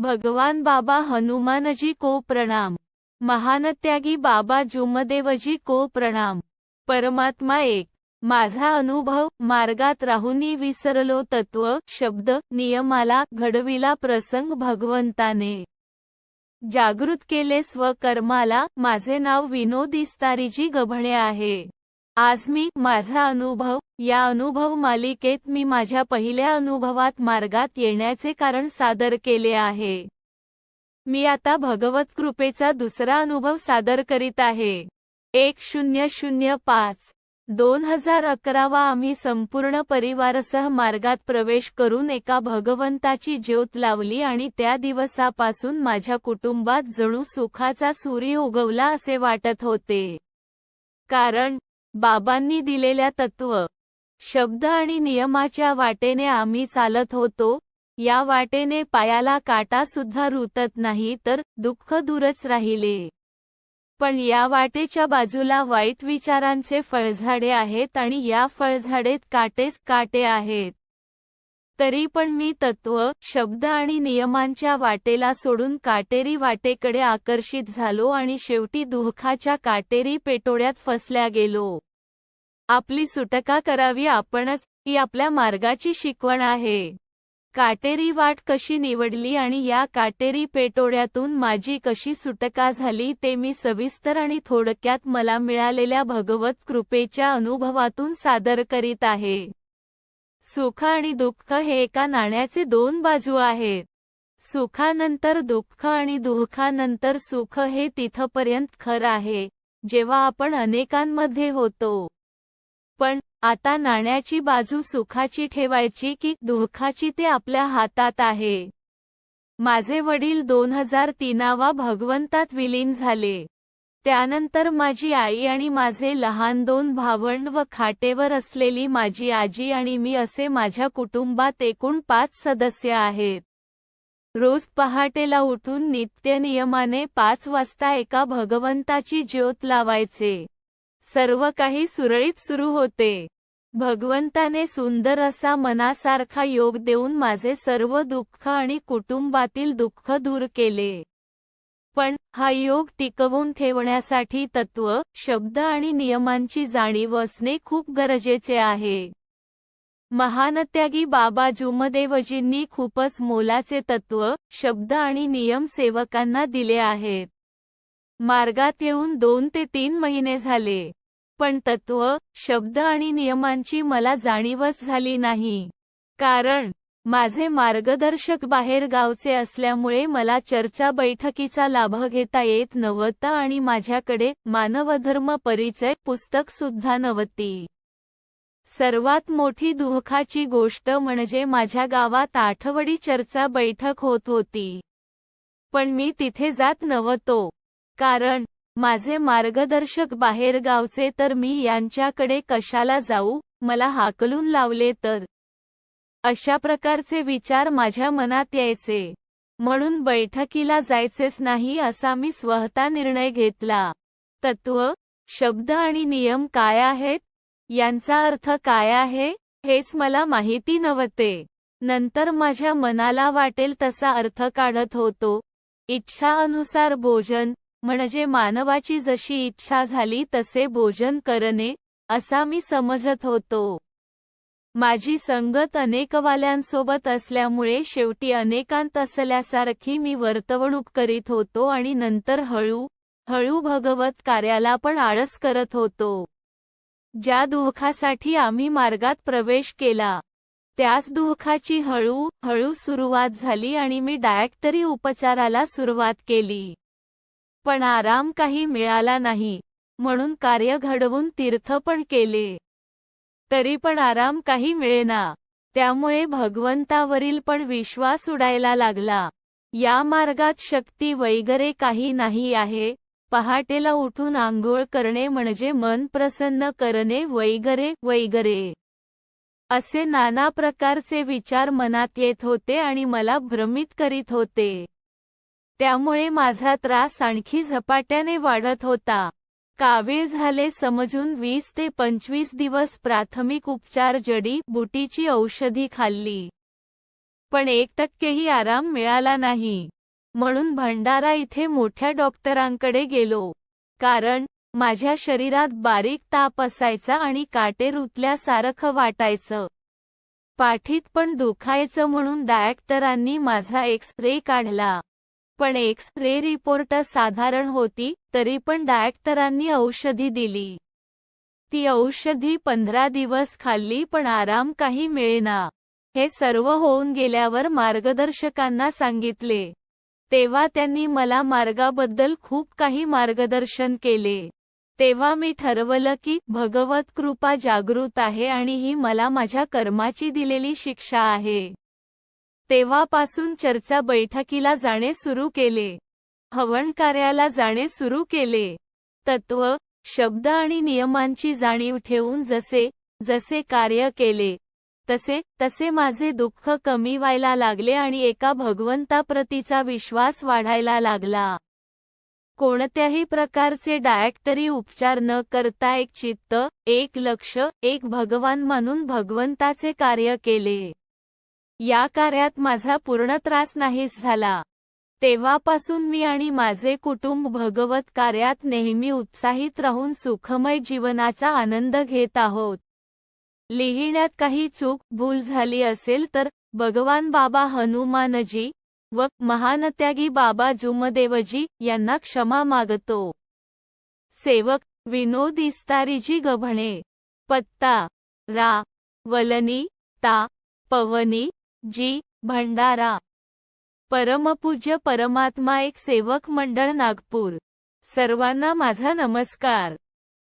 भगवान बाबा हनुमानजी को प्रणाम. महानत्यागी बाबा जुमदेवजी को प्रणाम. परमात्मा एक. माझा अनुभव मार्गात राहुनी विसरलो तत्व शब्द नियमाला घडविला प्रसंग भगवंताने. जागृत केले स्वकर्माला माझे नाव विनोद इस्तारीजी गभणे आहे. आज मी माझा अनुभव या अनुभव मालिकेत मी माझ्या पहिल्या अनुभवात मार्गात येण्याचे कारण सादर केले आहे. मी आता भगवत कृपेचा दुसरा अनुभव सादर करीत आहे. एक शून्य शून्य पाच. दोन हजार अकरावा आम्ही संपूर्ण परिवारसह मार्गात प्रवेश करून एका भगवंताची ज्योत लावली आणि त्या दिवसापासून माझ्या कुटुंबात जणू सुखाचा सूर्य उगवला असे वाटत होते. कारण बाबांनी दिलेल्या तत्व शब्द आणि नियमाच्या वाटेने आम्ही चालत होतो या वाटेने पायाला काटा सुद्धा रुतत नाही तर दुःख दूरच राहिले. पण या वाटेच्या बाजूला वाईट विचारांचे फळझाडे आहेत आणि या फळझाडेत काटेच काटे आहेत. तरी पण मी तत्व शब्द आणि नियमांच्या वाटेला सोडून काटेरी वाटेकडे आकर्षित झालो आणि शेवटी दुःखाच्या काटेरी पेटोड्यात फसल्या गेलो. आपली सुटका करावी आपणच ही आपल्या मार्गाची शिकवण आहे. काटेरी वाट कशी निवडली आणि या काटेरी पेटोड्यातून माझी कशी सुटका झाली ते मी सविस्तर आणि थोडक्यात मला मिळालेल्या भगवत कृपेच्या अनुभवातून सादर करीत आहे. सुख आणि दुःख हे एका नाण्याचे दोन बाजू आहेत. सुखानंतर दुःख आणि दुःखानंतर सुख हे तिथपर्यंत खरं आहे जेव्हा आपण अनेकांमध्ये होतो. पण आता नाण्याची बाजू सुखाची ठेवायची की दुःखाची ते आपल्या हातात आहे. माझे वडील दोन हजार तीनावा भगवंतात विलीन झाले. त्यानंतर माझी आई आणि माझे लहान दोन भावंड व खाटेवर असलेली माझी आजी आणि मी असे माझ्या कुटुंबात एकूण पाच सदस्य आहेत. रोज पहाटेला उठून नित्य नियमाने पाच वाजता एका भगवंताची ज्योत लावायचे. सर्व काही सुरळीत सुरू होते. भगवंताने सुंदर असा मनासारखा योग देऊन माझे सर्व दुःख आणि कुटुंबातील दुःख दूर केले. पण हा योग टिकवून ठेवण्यासाठी तत्व शब्द आणि नियमांची जाणीव असणे खूप गरजेचे आहे. महानत्यागी बाबा जुमदेवजींनी खूपच मोलाचे तत्व शब्द आणि नियम सेवकांना दिले आहेत. मार्गात येऊन दोन ते तीन महिने झाले. पण तत्व शब्द आणि नियमांची मला जाणीवच झाली नाही. कारण माझे मार्गदर्शक बाहेर गावचे असल्यामुळे मला चर्चा बैठकीचा लाभ घेता येत नव्हता आणि माझ्याकडे मानवधर्म परिचय पुस्तक सुद्धा नव्हती. सर्वात मोठी दुःखाची गोष्ट म्हणजे माझ्या गावात आठवडी चर्चा बैठक होत होती. पण मी तिथे जात नव्हतो. कारण माझे मार्गदर्शक बाहेर गावचे तर मी यांच्याकडे कशाला जाऊ मला हाकलून लावले तर अशा प्रकारचे विचार माझ्या मनात यायचे. म्हणून बैठकीला जायचेच नाही असा मी स्वतः निर्णय घेतला. तत्व शब्द आणि नियम काय आहेत? यांचा अर्थ काय आहे? हेच मला माहिती नव्हते. नंतर माझ्या मनाला वाटेल तसा अर्थ काढत होतो. इच्छा अनुसार भोजन म्हणजे मानवाची जशी इच्छा झाली तसे भोजन करणे असा मी समजत होतो. माझी संगत अनेकवाल्यांसोबत असल्यामुळे शेवटी अनेकांत असल्यासारखी मी वर्तवणूक करीत होतो आणि नंतर हळू हळू भगवत कार्याला पण आळस करत होतो. ज्या दुःखासाठी आम्ही मार्गात प्रवेश केला त्याच दुःखाची हळू हळू सुरुवात झाली आणि मी डायक्टरी उपचाराला सुरुवात केली. पण आराम काही मिळाला नाही म्हणून कार्य घडवून तीर्थ पण केले. तरी पण आराम काही मिळेना. त्यामुळे भगवंतावरील पण विश्वास उडायला लागला. या मार्गात शक्ती वगैरे काही नाही आहे. पहाटेला उठून आंघोळ करणे म्हणजे मन प्रसन्न करणे वगैरे वगैरे. असे नाना प्रकारचे विचार मनात येत होते आणि मला भ्रमित करीत होते. त्यामुळे माझा त्रास आणखी झपाट्याने वाढत होता. कावीळ झाले समजून वीस ते पंचवीस दिवस प्राथमिक उपचार जडी बुटीची औषधी खाल्ली. पण एक टक्केही आराम मिळाला नाही. म्हणून भंडारा इथे मोठ्या डॉक्टरांकडे गेलो. कारण माझ्या शरीरात बारीक ताप असायचा आणि काटे रुतल्यासारखं वाटायचं. पाठीत पण दुखायचं म्हणून डायक्टरांनी माझा एक्स रे काढला. पण एक्स रे रिपोर्ट साधारण होती तरी पण डायरेक्टरांनी औषधी दिली. ती औषधी पंधरा दिवस खाल्ली पण आराम काही मिळेना. हे सर्व होऊन गेल्यावर मार्गदर्शकांना सांगितले. तेव्हा त्यांनी मला मार्गाबद्दल खूप काही मार्गदर्शन केले. तेव्हा मी ठरवलं की भगवत कृपा जागृत आहे आणि ही मला माझ्या कर्माची दिलेली शिक्षा आहे. तेव्हापासून चर्चा बैठकीला जाणे सुरू केले. हवन कार्याला जाणे सुरू केले. तत्व शब्द आणि नियमांची जाणीव ठेवून जसे जसे कार्य केले तसे तसे माझे दुःख कमी व्हायला लागले आणि एका भगवंताप्रतीचा विश्वास वाढायला लागला. कोणत्याही प्रकारचे डायरेक्टरी उपचार न करता एक चित्त एक लक्ष एक भगवान मानून भगवंताचे कार्य केले. या कार्यात माझा पूर्ण त्रास नाहीस झाला. तेव्हापासून मी आणि माझे कुटुंब भगवत कार्यात नेहमी उत्साहित राहून सुखमय जीवनाचा आनंद घेत आहोत. लिहिण्यात काही चूक भूल झाली असेल तर भगवान बाबा हनुमानजी व महानत्यागी बाबा जुमदेवजी यांना क्षमा मागतो. सेवक विनोद इस्तारीजी गभणे पत्ता रा. वलनी ता. पवनी जी भंडारा. परमपूज्य परमात्मा एक सेवक मंडळ नागपूर. सर्वांना माझा नमस्कार.